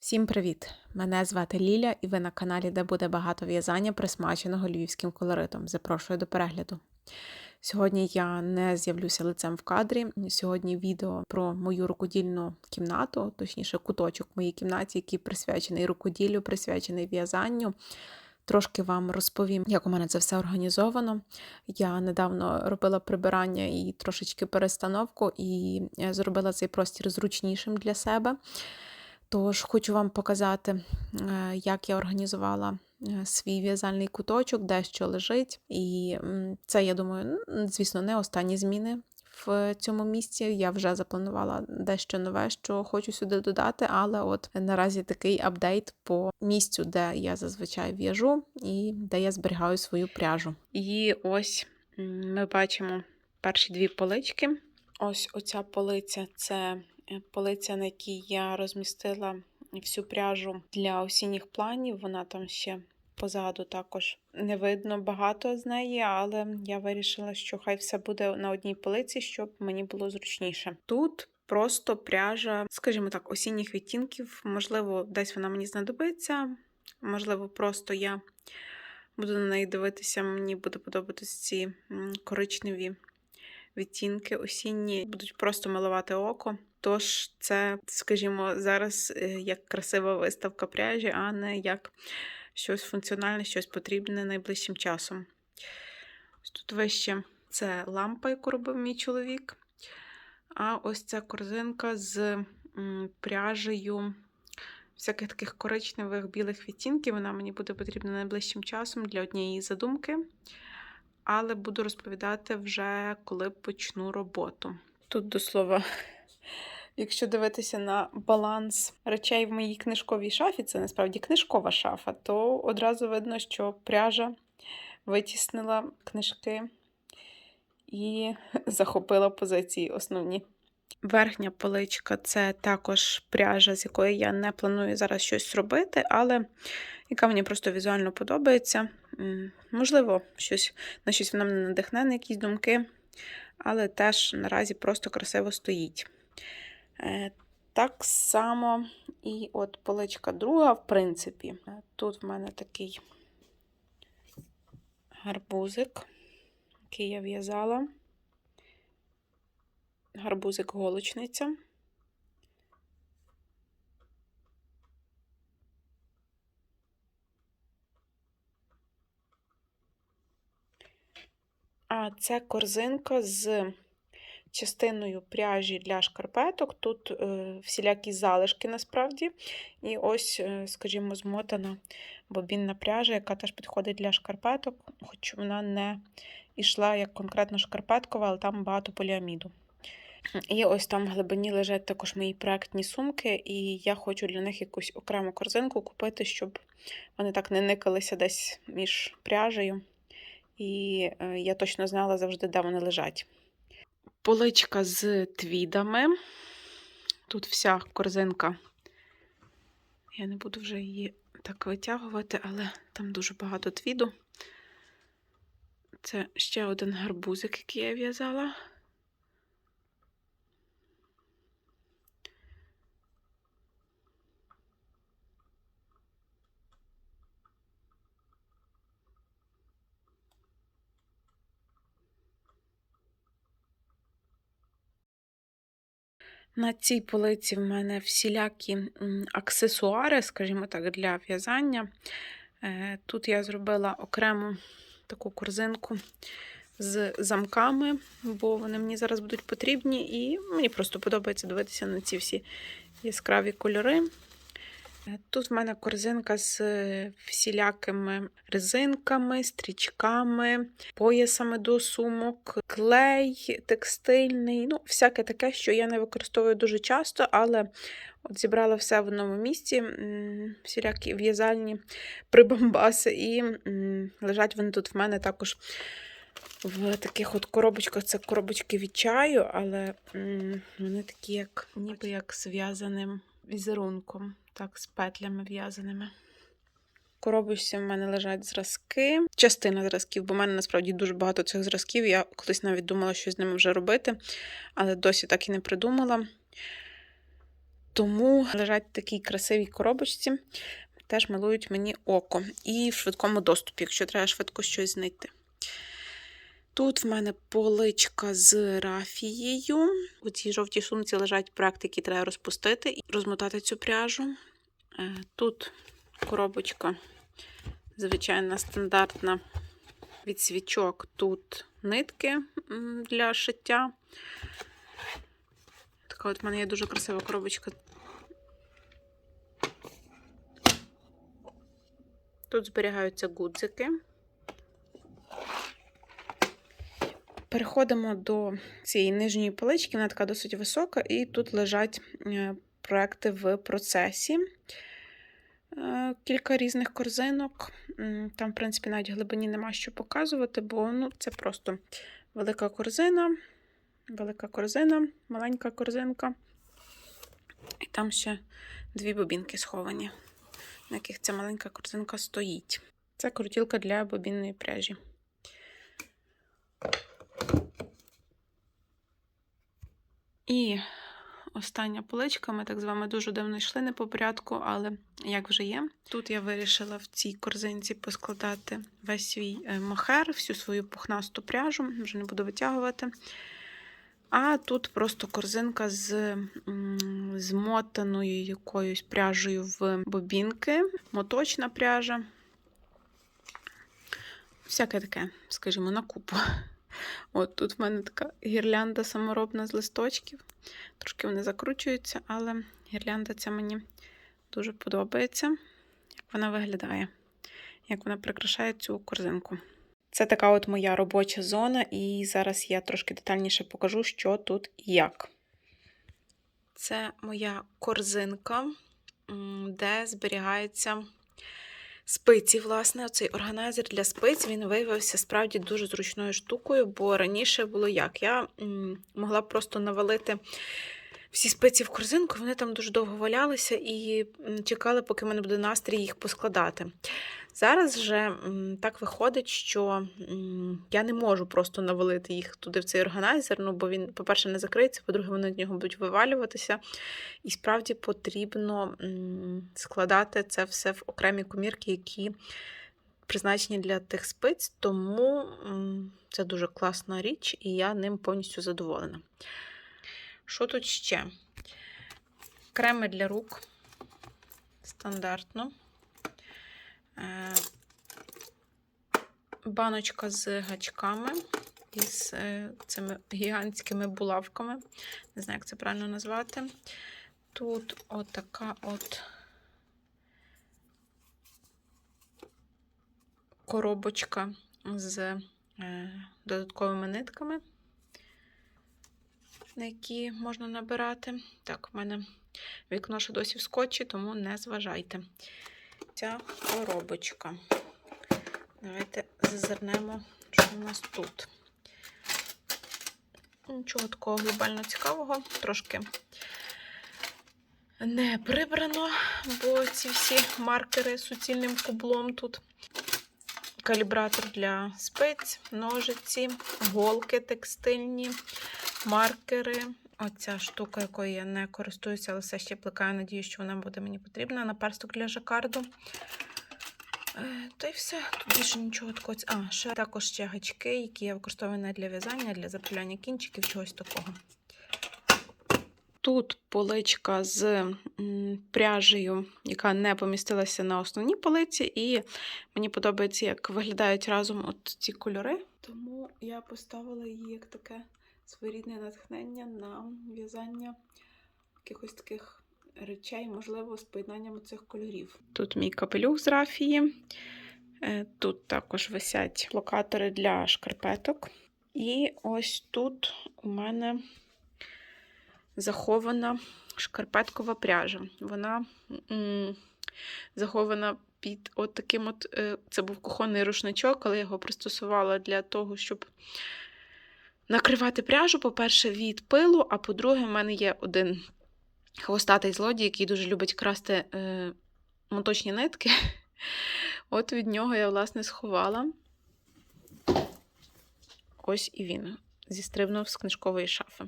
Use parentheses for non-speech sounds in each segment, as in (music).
Всім привіт! Мене звати Ліля, і ви на каналі, де буде багато в'язання, присмаченого львівським колоритом. Запрошую до перегляду. Сьогодні я не з'явлюся лицем в кадрі. Сьогодні відео про мою рукодільну кімнату, точніше, куточок в моїй кімнаті, який присвячений рукоділлю, присвячений в'язанню. Трошки вам розповім, як у мене це все організовано. Я недавно робила прибирання і трошечки перестановку, і е, зробила цей простір зручнішим для себе. Тож хочу вам показати, е, як я організувала е, свій в'язальний куточок, де що лежить. І це, я думаю, звісно, не останні зміни в цьому місці. Я вже запланувала дещо нове, що хочу сюди додати, але от наразі такий апдейт по місцю, де я зазвичай в'яжу і де я зберігаю свою пряжу. І ось ми бачимо перші дві полички. Ось оця полиця це полиця, на якій я розмістила всю пряжу для осінніх планів. Вона там ще позаду також не видно багато з неї, але я вирішила, що хай все буде на одній полиці, щоб мені було зручніше. Тут просто пряжа, скажімо так, осінніх відтінків. Можливо, десь вона мені знадобиться, можливо, просто я буду на неї дивитися, мені буде подобатися ці коричневі відтінки осінні будуть просто малувати око. Тож це, скажімо, зараз е, як красива виставка пряжі, а не як щось функціональне, щось потрібне найближчим часом. Тут вище це лампа, яку робив мій чоловік. А ось ця корзинка з пряжею всяких таких коричневих білих відтінків. Вона мені буде потрібна найближчим часом для однієї задумки але буду розповідати вже коли почну роботу. Тут до слова, якщо дивитися на баланс речей в моїй книжковій шафі, це насправді книжкова шафа, то одразу видно, що пряжа витіснила книжки і (laughs) захопила позиції основні. Верхня поличка це також пряжа, з якої я не планую зараз щось робити, але яка мені просто візуально подобається. Можливо, щось, на щось вона мене надихне на якісь думки, але теж наразі просто красиво стоїть. Е, Так само і от поличка друга, в принципі. Е, Тут в мене такий гарбузик, який я в'язала. Гарбузик голочниця. А це корзинка з частиною пряжі для шкарпеток. Тут е, всілякі залишки насправді. І ось, е, скажімо, змотана бобінна пряжа, яка теж підходить для шкарпеток, хоч вона не йшла як конкретно шкарпеткова, але там багато поліаміду. І ось там в глибині лежать також мої проектні сумки, і я хочу для них якусь окрему корзинку купити, щоб вони так не никалися десь між пряжею. І е, я точно знала завжди, де вони лежать. Поличка з твідами. Тут вся корзинка. Я не буду вже її так витягувати, але там дуже багато твіду. Це ще один гарбузик, який я в'язала. На цій полиці в мене всілякі аксесуари, скажімо так, для в'язання. Е, Тут я зробила окрему таку корзинку з замками, бо вони мені зараз будуть потрібні, і мені просто подобається дивитися на ці всі яскраві кольори. Тут в мене корзинка з е, всілякими резинками, стрічками, поясами до сумок, клей текстильний, ну, всяке таке, що я не використовую дуже часто, але от зібрала все в одному місці, всілякі в'язальні (laughs) прибамбаси, і лежать вони тут в мене також в таких от коробочках. Це коробочки від чаю, але вони такі, як ніби як зв'язаним візерунком, так, з петлями в'язаними. Коробочці в мене лежать зразки, частина зразків, бо в мене насправді дуже багато цих зразків. Я колись навіть думала, що з ними вже робити, але досі так і не придумала. Тому лежать в такій красивій коробочці, теж милують мені око. І в швидкому доступі, якщо треба швидко щось знайти. Тут в мене поличка з рафією. У цій жовтій сумці лежать проекти, які треба розпустити і розмотати цю пряжу. Е, Тут коробочка звичайна стандартна від свічок. Тут нитки для шиття. Така от в мене є дуже красива коробочка. Тут зберігаються гудзики. Переходимо до цієї нижньої полички, вона така досить висока, і тут лежать е, проекти в процесі. Е, Кілька різних корзинок. Там, в принципі, навіть глибині нема що показувати, бо ну, це просто велика корзина, велика корзина, маленька корзинка. І там ще дві бобінки сховані, на яких ця маленька корзинка стоїть. Це крутілка для бобінної пряжі. І остання поличка. Ми так з вами дуже давно йшли не по порядку, але як вже є. Тут я вирішила в цій корзинці поскладати весь свій е, мохер, всю свою пухнасту пряжу, вже не буду витягувати. А тут просто корзинка з змотаною якоюсь пряжею в бобінки, моточна пряжа. Всяке таке, скажімо, на купу. От тут в мене така гірлянда саморобна з листочків. Трошки вони закручуються, але гірлянда ця мені дуже подобається, як вона виглядає, як вона прикрашає цю корзинку. Це така от моя робоча зона, і зараз я трошки детальніше покажу, що тут і як. Це моя корзинка, де зберігається спиці, власне, оцей органайзер для спиць він виявився справді дуже зручною штукою, бо раніше було як? Я м, могла просто навалити всі спиці в корзинку, вони там дуже довго валялися і чекали, поки в мене буде настрій їх поскладати. Зараз же так виходить, що я не можу просто навалити їх туди в цей органайзер, ну, бо він, по-перше, не закриється, по-друге, вони з нього будуть вивалюватися. І справді потрібно складати це все в окремі комірки, які призначені для тих спиць, тому це дуже класна річ, і я ним повністю задоволена. Що тут ще? Креми для рук. Стандартно. Е, Баночка з гачками із е, цими гігантськими булавками. Не знаю, як це правильно назвати. Тут отака от коробочка з е, додатковими нитками, на які можна набирати. Так, в мене вікно ще досі в скотчі, тому не зважайте. Ця коробочка. Давайте зазирнемо, що у нас тут. Нічого такого глобально цікавого, трошки не прибрано, бо ці всі маркери суцільним кублом тут. Калібратор для спиць, ножиці, голки текстильні, маркери. Оця штука, якою я не користуюся, але все ще плекаю, надію, що вона буде мені потрібна. Наперсток для жакарду. Е, Та й все. Тут більше нічого такого. А, ще також ще гачки, які я використовую не для в'язання, для заправляння кінчиків, чогось такого. Тут поличка з пряжею, яка не помістилася на основній полиці, і мені подобається, як виглядають разом от ці кольори. Тому я поставила її як таке своєрідне натхнення на в'язання якихось таких речей, можливо, з поєднанням цих кольорів. Тут мій капелюх з рафії. Е, Тут також висять локатори для шкарпеток. І ось тут у мене захована шкарпеткова пряжа. Вона захована під от таким от. е, Це був кухонний рушничок, але я його пристосувала для того, щоб накривати пряжу, по-перше, від пилу, а по-друге, в мене є один хвостатий злодій, який дуже любить красти е, моточні нитки. (laughs) От від нього я, власне, сховала. Ось і він зістрибнув з книжкової шафи.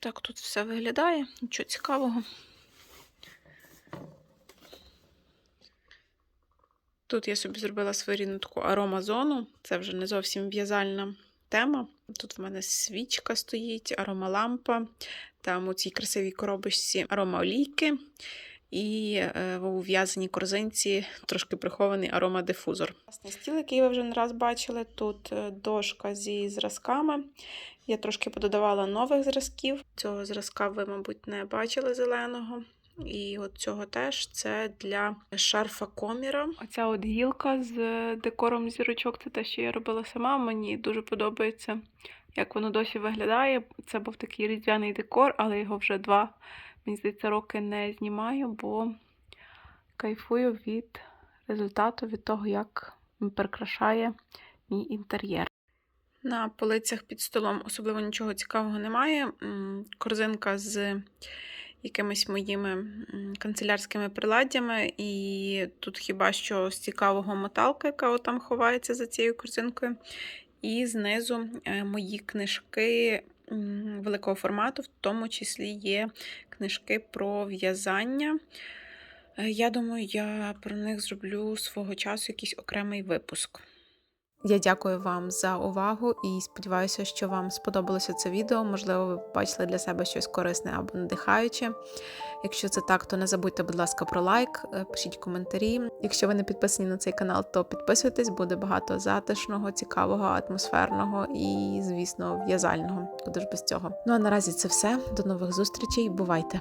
Так тут все виглядає, нічого цікавого. Тут я собі зробила свою рідну таку аромазону, це вже не зовсім в'язальна тема. Тут в мене свічка стоїть, аромалампа, там у цій красивій коробочці аромаолійки. І е, у в'язаній корзинці трошки прихований аромадифузор. Власне, стіл, який ви вже не раз бачили, тут е, дошка зі зразками. Я трошки пододавала нових зразків. Цього зразка ви, мабуть, не бачили зеленого. І от цього теж це для шарфа коміра. Оця от гілка з декором зірочок це те, що я робила сама. Мені дуже подобається, як воно досі виглядає. Це був такий різдвяний декор, але його вже два, мені здається, роки не знімаю, бо кайфую від результату, від того, як прикрашає мій інтер'єр. На полицях під столом особливо нічого цікавого немає. Корзинка з якимись моїми канцелярськими приладдями, і тут хіба що з цікавого моталка, яка там ховається за цією корзинкою. І знизу е, мої книжки великого формату, в тому числі є книжки про в'язання. Е, Я думаю, я про них зроблю свого часу якийсь окремий випуск. Я дякую вам за увагу і сподіваюся, що вам сподобалося це відео. Можливо, ви побачили для себе щось корисне або надихаюче. Якщо це так, то не забудьте, будь ласка, про лайк, е, пишіть коментарі. Якщо ви не підписані на цей канал, то підписуйтесь, буде багато затишного, цікавого, атмосферного і, звісно, в'язального. Куди ж без цього. Ну а наразі це все. До нових зустрічей. Бувайте!